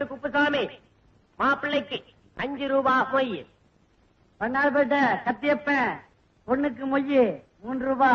வீட்டு குப்புசாமி மாப்பிள்ளைக்கு அஞ்சு ரூபா மொய் பண்ணால்பட்ட சத்தியப்ப பொண்ணுக்கு மொய் மூன்று ரூபா.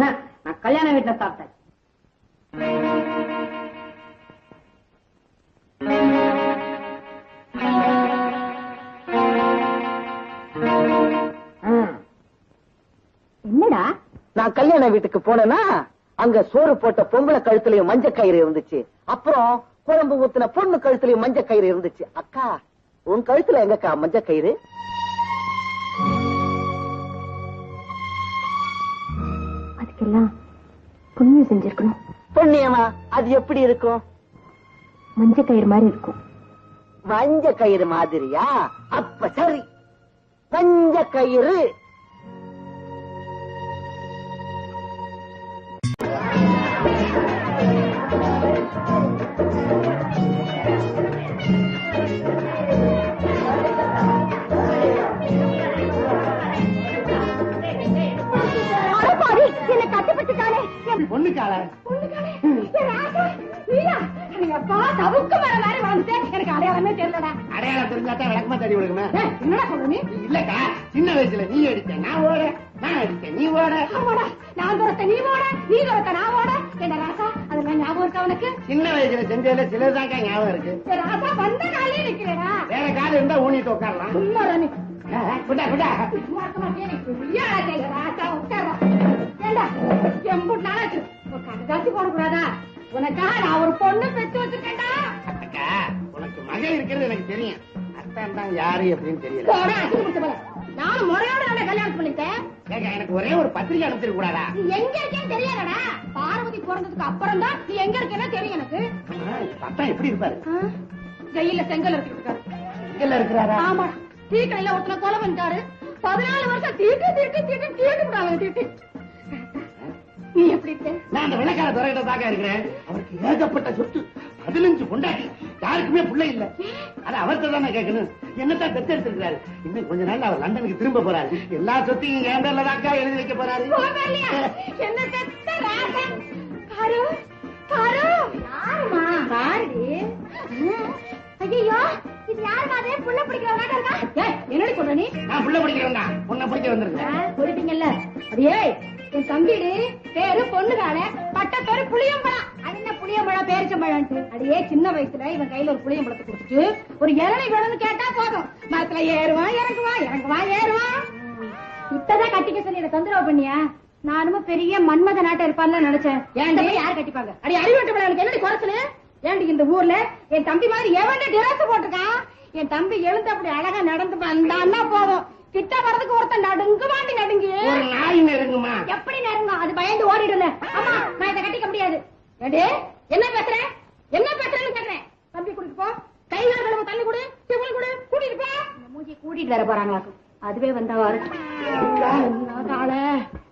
நான் கல்யாண வீட்டுல சாப்பிட்டேன். என்னடா? நான் கல்யாண வீட்டுக்கு போனேன்னா அங்க சோறு போட்ட பொம்பளை கழுத்துலயும் மஞ்ச கயிறு இருந்துச்சு. அப்புறம் குழம்பு ஊத்துன பொண்ணு கழுத்துலயும் மஞ்ச கயிறு இருந்துச்சு. அக்கா உன் கழுத்துல எங்கக்கா மஞ்ச கயிறு? அதுக்கெல்லாம் புண்ணியம் செஞ்சிருக்கணும். புண்ணியமா? அது எப்படி இருக்கும்? மஞ்ச கயிறு மாதிரி இருக்கும். மஞ்ச கயிறு மாதிரியா? அப்ப சரி. மஞ்ச கயிறு பொண்ணுக்கால எனக்கு அடையாளமே தெரியலடா. அடையாளம் தெரிஞ்சாதான் விளக்கமா தெரிய விடுக்குமே என்னடா சொல்ற நீ? இல்லக்கா சின்ன வயசுல நீ அடிச்ச நான் ஓட. நான் அடிச்ச நீ ஓட. ஆமாடா, நான் துரத்த நீ ஓட. நீ துரத்த நான் ஓட. என்ன ராசா அதெல்லாம் ஞாபகம் இருக்கா உனக்கு? சின்ன வயசுல செஞ்சதுல சிலதாக்கா ஞாபகம் இருக்கு. ராசா வந்த நாளே நிக்கிறேடா. வேற காலம் இருந்தா ஊனிட்டு உட்காரலாம். சும்மா ராணி சும்மா ராசா உட்கார்றா. ஏண்டா, எம்புட்டு நாளாச்சு? ஒரு கடுதாசி போடக்கூடாதா? உனக்காக நான் ஒரு பொண்ணு பெத்து வச்சிருக்கேன்டா. அக்கா உனக்கு மகன் இருக்கிறது எனக்கு தெரியும். அத்தான் தான் யாரு அப்படின்னு தெரியல. நானும் முறையோட நல்ல கல்யாணம் பண்ணிட்டேன். எனக்கு ஒரே ஒரு பத்திரிக்கை அனுப்பிச்சிருக்க கூடாதா எங்க இருக்கேன்னு தெரியாதடா. பார்வதி பிறந்ததுக்கு அப்புறம் தான் நீ எங்க இருக்கேன்னு தெரியும் எனக்கு. அப்பா எப்படி இருப்பாரு? ஜெயில செங்கல் இருக்காரு. இங்கெல்லாம் இருக்கிறாரா ஆமா டீ கடையில ஒருத்தன கொலை பண்ணிட்டாரு. பதினாலு வருஷம் தீட்டு தீட்டு தீட்டு தீட்டு விடாங்க தீட்டு நீ எப்படி நான் அந்த விளக்கார துறையிட்ட தாக்கா இருக்கிறேன். அவருக்கு ஏகப்பட்ட சொத்து. பதினஞ்சு பொண்டாட்டி. யாருக்குமே பிள்ளை இல்ல. அது அவர்கிட்ட தானே கேட்கணும். என்னத்தான் பெத்து எடுத்திருக்கிறாரு? இன்னும் கொஞ்ச நாள் அவர் லண்டனுக்கு திரும்ப போறாரு. எல்லா சொத்தையும் என் பேர்ல தாக்கா எழுதி வைக்க போறாரு. என்னடி சொல்ற நீ? நான் புள்ள பிடிக்கிறவன் தான் உன்னை பிடிக்க வந்திருக்கேன். சொல்லிட்டீங்கல்ல. அது என் தம்பிடி, பேரு பொண்ணுகால, பட்ட பேரு புளியம்பழம். அது என்ன புளியம்பழம், பேரிச்சம்பழம்ட்டு அடியே, சின்ன வயசுல இவன் கையில ஒரு புளியம்பழத்தை கொடுத்துட்டு, ஒரு இறனை வேணும்னு கேட்டா போதும். மரத்துல ஏறுவான் இறங்குவான் இறங்குவான் ஏறுவான் இப்பதான் கட்டிக்க சொல்லி என்ன தொந்தரவு பண்ணியா? நானும் பெரிய மன்மத நாட்டம் இருப்பான்னு நினைச்சேன். ஏன் யார் கட்டிப்பாங்க? அடி அறிவட்டு எனக்கு என்னடி குறைச்சலு? ஏன்டி இந்த ஊர்ல என் தம்பி மாதிரி எவன்டி டிரஸ் போட்டிருக்கான்? என் தம்பி எழுந்து அப்படி அழகா நடந்து வந்தான்னா போதும். கிட்ட வரதுக்கு ஒருத்தன் நடுங்கு வாண்டி நடுங்கி. ஒரு நாய் நெருங்குமா? எப்படி நெருங்கும்? அது பயந்து ஓடிடுல ஆமா நான் இதை கட்டிக்க முடியாது. என்ன பேசுற? என்ன பேசுறேன்னு கேக்குறேன். தம்பி கூட்டிட்டு போ. கைகளை கழுவ தள்ளி கொடு. டிபல் கொடு. கூட்டிட்டு போ. இந்த மூஞ்சி கூட்டிட்டு வர போறாங்களாக்கும் அதுவே வந்தா வர.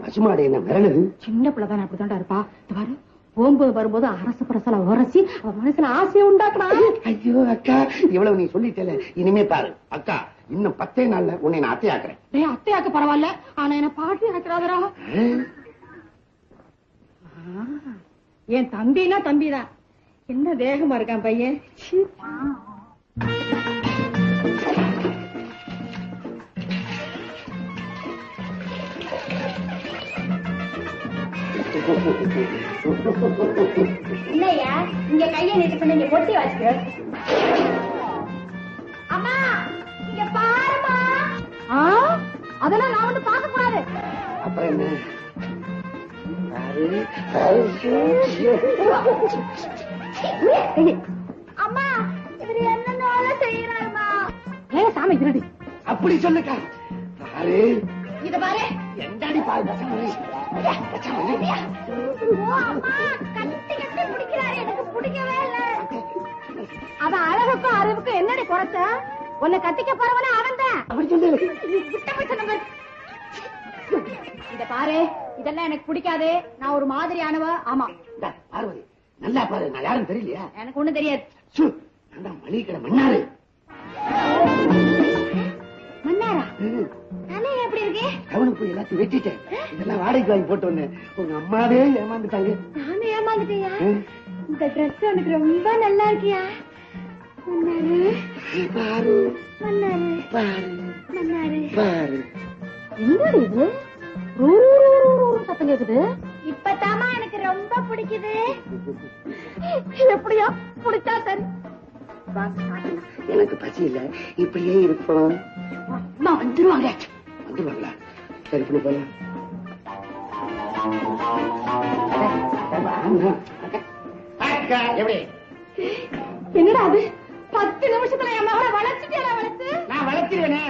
பசுமாடு என்ன விரலுது சின்ன பிள்ளைதான் அப்படித்தான்டா இருப்பா. பாரு போகும்போது வரும்போது அரசு பிரசல உரசி அவ மனசுல ஆசையை உண்டாக்குறா ஐயோ அக்கா இவ்வளவு நீ சொல்லிட்டல. இனிமே பாரு அக்கா இன்னும் பத்தே நாள்ல உன்னை நான் அத்தையாக்குறேன். டேய் அத்தையாக்கு பரவாயில்ல. ஆனா என்ன பாட்டி ஆக்குறாதரா என் தம்பினா தம்பிதான். என்ன வேகமா இருக்கான் பையன். இல்லையா இங்க கைய நீட்டு பண்ணி இங்க பொட்டி வச்சுக்க. அம்மா! அதெல்லாம் நான் வந்து பார்க்க கூடாது. அப்புறம் என்ன? அம்மா இவர் என்னென்ன செய்யறாருமா பேசாம இருடி. அப்படி சொல்லுக்கா. பாரு இத பாரு. எந்தாடி பாரு பசங்க அவ அழகுக்கும் அறிவுக்கும் என்னடி குறைச்ச உன்னை கட்டிக்க போறவன அவன் தான் இத பாரு இதெல்லாம் எனக்கு பிடிக்காது. நான் ஒரு மாதிரியானவ. ஆமா. பார்வதி நல்லா பாரு. நான் யாரும் தெரியலையா? எனக்கு ஒண்ணும் தெரியாது. நான் மளிகை கடை மன்னாரு. மன்னாரா? எப்படி இருக்கு? டவுனுக்கு போய் எல்லாத்தையும் வெட்டிட்டேன். இதெல்லாம் வாடகைக்கு வாங்கி போட்டு வந்தேன். உங்க அம்மாவே ஏமாந்துட்டாங்க. நானும் ஏமாந்துட்டியா. இந்த ட்ரெஸ் எனக்கு ரொம்ப நல்லா இருக்கியா? மன்னாரு. பாரு மன்னாரு பாரு மன்னாரு. பாரு. என்னடி இது? ரூ, ரூ, ரூ, ரூ, ரூ, சத்தம் கேக்குது. இப்பதாமா எனக்கு ரொம்ப பிடிக்குது. எப்படியா? பிடிச்சா சரி. எனக்கு பசி இல்ல. இப்படியே இருப்போம் அம்மா வந்துருவாங்க. வந்துருவாங்களா? சரி இப்படி போலாம். என்னடா அது? பத்து நிமிஷத்துல என் மகளை வளர்ச்சிட்டியா வளர்த்து? நான் வளர்த்திருவேனே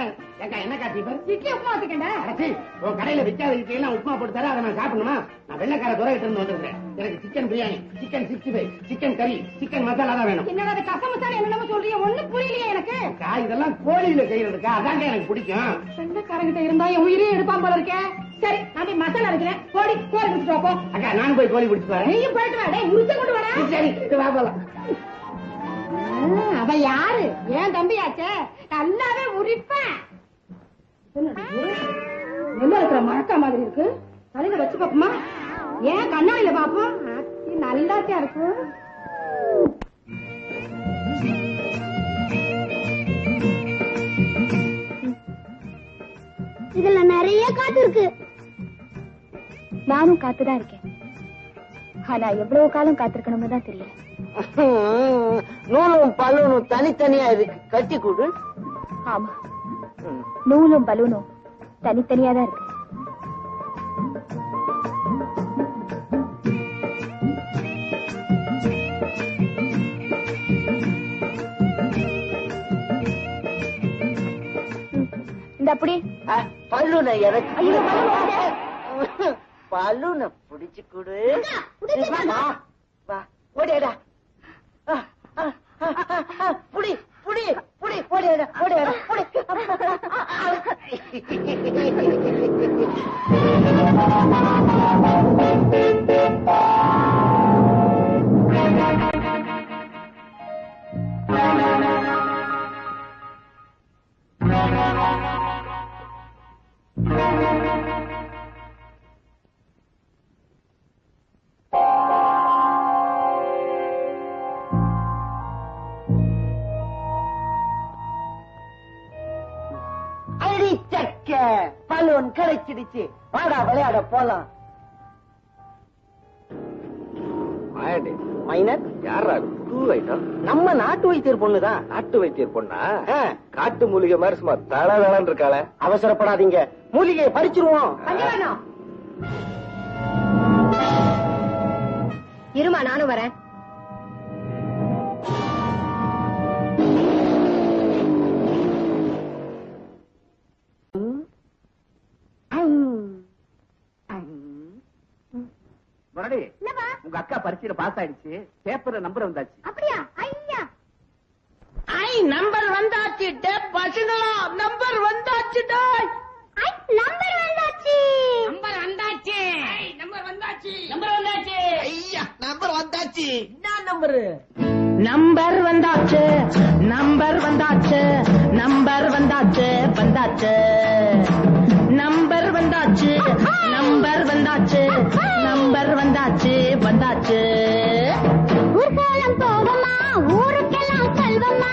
ஏக்கா என்ன காட்டி இட்லி உப்புமா வச்சுக்கண்டா அடச்சி, உன் கடையில விக்காத இட்லியெல்லாம் உப்புமா போட்டு தர அதை நான் சாப்பிடணுமா? நான் வெள்ளக்கார துறையிட்டு இருந்து வந்திருக்கேன் எனக்கு chicken biryani chicken sixty five chicken கறி சிக்கன் மசாலா தான் வேணும். என்னடா அது கசமசான என்னென்னமோ சொல்றீங்க? ஒண்ணு புரியலையே எனக்கு. இதெல்லாம் கோழியில செய்யறதுக்கா? அதாங்க எனக்கு பிடிக்கும். சொந்தக்காரங்கிட்ட இருந்தா என் உயிரே எடுப்பான் போல இருக்கேன் சரி நான் போய் மசாலா அரைக்கிறேன். போடி கோரி குடிச்சிட்டு போ அக்கா நானும் போய் கோழி பிடிச்சு வரேன். நீயும் போயிட்டு வா. டேய் உரிச்ச கொண்டு வாடா. சரி வா போலாம். அவ யாரு? ஏன் தம்பியாச்சே? நல்லாவே உரிப்பேன்? எங்க இருக்கிற மழக்கா மாதிரி இருக்கு? தலையில வச்சு பாப்போமா ஏன் கண்ணாடியில பாப்போம் நல்லாத்தியா இருக்கு இதுல நிறைய காத்து இருக்கு. நானும் காத்துதான் இருக்கேன். ஆனா எவ்வளவு காலம் காத்திருக்கணும்னு தான் தெரியல. நூலும் பலூனும் தனித்தனியா இருக்கு. கட்டி கொடு. ஆமா. நூலும் பலூனும் தனித்தனியா தான் இருக்கு. இந்த அப்படி. பல்லுனை இறக்கி பல்லுனை பிடிச்சு கொடு. வா, வா ஓடியாடா அஹ், அஹ், அஹ், அஹ், அஹ், புடி புடி அடி சக்க பலூன் கிடைச்சிடுச்சு வாடா விளையாட போலாம். மைனர் யாரா டூ ஐட்டம். நம்ம நாட்டு வைத்தியர் பொண்ணுதான் நாட்டு வைத்தியர் பொண்ணா? காட்டு மூலிகை மாதிரி சும்மா தள தளன்னு இருக்காளே. அவசரப்படாதீங்க. மூலிகையை பறிச்சிருவோம். இருமா நானும் வரேன். முரடி உங்க அக்கா பரீட்சையில பாஸ் ஆயிடுச்சு. பேப்பர்ல நம்பர் வந்தாச்சு. அப்படியா? ஐயா. ஐ நம்பர் வந்தாச்சு டே பசங்களா நம்பர் வந்தாச்சு ஐ நம்பர் வந்தாச்சு. நம்பர் வந்தாச்சு. நம்பர் வந்தாச்சு. நம்பர் வந்தாச்சு. ஐயா நம்பர் வந்தாச்சு. என்ன நம்பர் நம்பர் வந்தாச்சு. நம்பர் வந்தாச்சு. நம்பர் வந்தாச்சு. வந்தாச்சு. நம்பர் வந்தாச்சு ஊர்காலம் போவமா ஊருக்கெல்லாம் சொல்வமா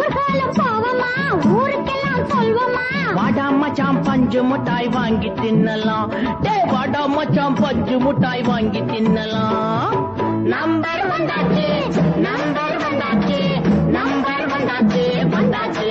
ஊர்காலம் போவமா ஊருக்கெல்லாம் சொல்வமா வாடா மச்சான் பஞ்சு மிட்டாய் வாங்கி தின்னலாம். டே வாடா மச்சான் பஞ்சு மிட்டாய் வாங்கி தின்னலாம். நம்பர் வந்தாச்சு. நம்பர் வந்தாச்சு. நம்பர் வந்தாச்சு. வந்தாச்சு.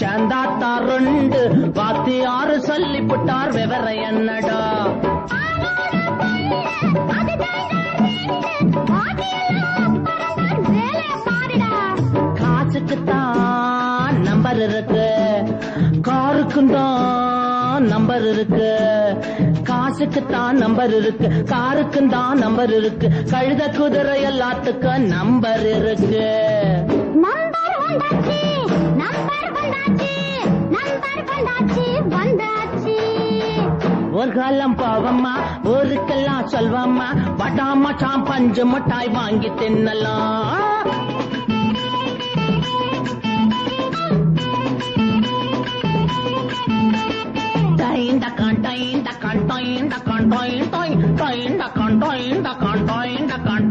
சேர்ந்தாத்தா ரெண்டு வாத்தியாரு சொல்லி விவரம் என்னடா காசுக்கு தான் நம்பர் இருக்கு. காருக்கும் தான் நம்பர் இருக்கு. காசுக்கு தான் நம்பர் இருக்கு. காருக்கும் தான் நம்பர் இருக்கு. கழுத குதிரை எல்லாத்துக்கும் நம்பர் இருக்கு. ஒரு காலம் பாவம்மா ஊருக்கெல்லாம் சொல்வம்மா. பட்டாமா சாம் பஞ்சு மிட்டாய் வாங்கி தின்னலாம். டைன் டக்கான் டைன் டக்கான் டைன் டக்கான் டைன் டைன் டைன் டக்கான் டைன் டக்கான் டைன் டக்கான்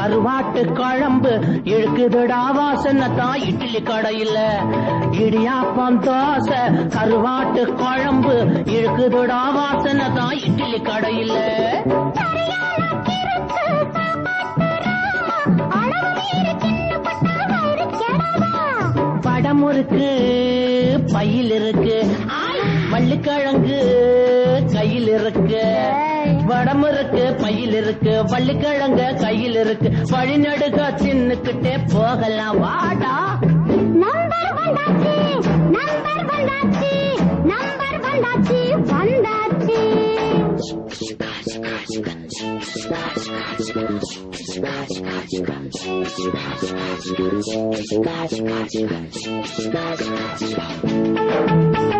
கருவாட்டு குழம்பு. இழுக்குதுடா வாசனை. தான் இட்லி கடையில இடியாப்பம் தோசை. கருவாட்டு குழம்பு. இழுக்குதுடா வாசனை. தான் இட்லி கடையில. படம் இருக்கு பையில் இருக்கு. வள்ளிக்கிழங்கு கையில் இருக்கு. வடம் இருக்கு பையில் இருக்கு வள்ளிக்கிழங்கு கையில் இருக்கு வழிநடுக தின்னுக்கிட்டே போகலாம் வாடா நம்பர் வந்தாச்சு நம்பர் வந்தாச்சு நம்பர் வந்தாச்சு வந்தாச்சு Shalomile,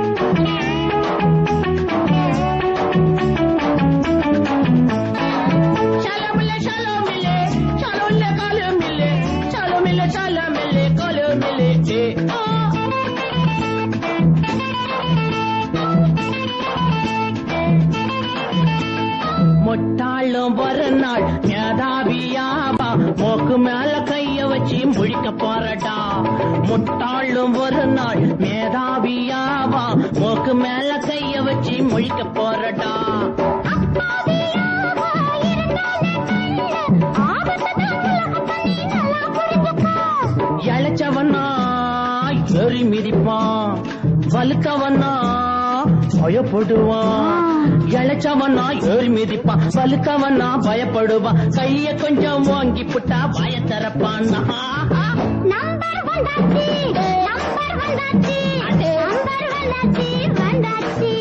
நாள் மேதாவியாவா மூக்கு மேல கைய வச்சு முழிக்க போறடா. முட்டாளும் ஒரு நாள். மேதாவியாவா மூக்கு மேல கைய வச்சு முழிக்க போறடா. இழைச்சவனா எரி மிதிப்பான். வலுத்தவனா பயப்படுவான். இழைச்சவனா ஏறி மிதிப்பான் வலுத்தவனா பயப்படுவான் கைய கொஞ்சம் வாங்கி புட்டா பய திறப்பான்? நம்பர் வந்தாச்சு நம்பர் வந்தாச்சு நம்பர் வந்தாச்சு வந்தாச்சு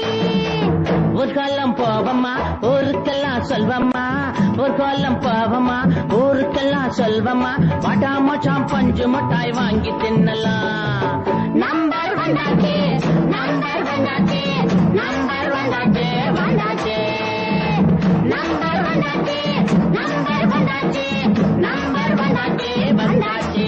ஒரு காலம் போவம்மா ஊருக்கெல்லாம் சொல்வம்மா. ஒரு காலம் போவம்மா ஊருக்கெல்லாம் சொல்வம்மா. வடாம சாம் பஞ்சு மிட்டாய் வாங்கி தின்னலாம். நம்பர் வந்தாச்சு நம்பர் வந்தாச்சு நம்பர் வந்தாச்சு வந்தாச்சு நம்பர் வந்தாச்சு நம்பர் வந்தாச்சு நம்பர் வந்தாச்சு வந்தாச்சு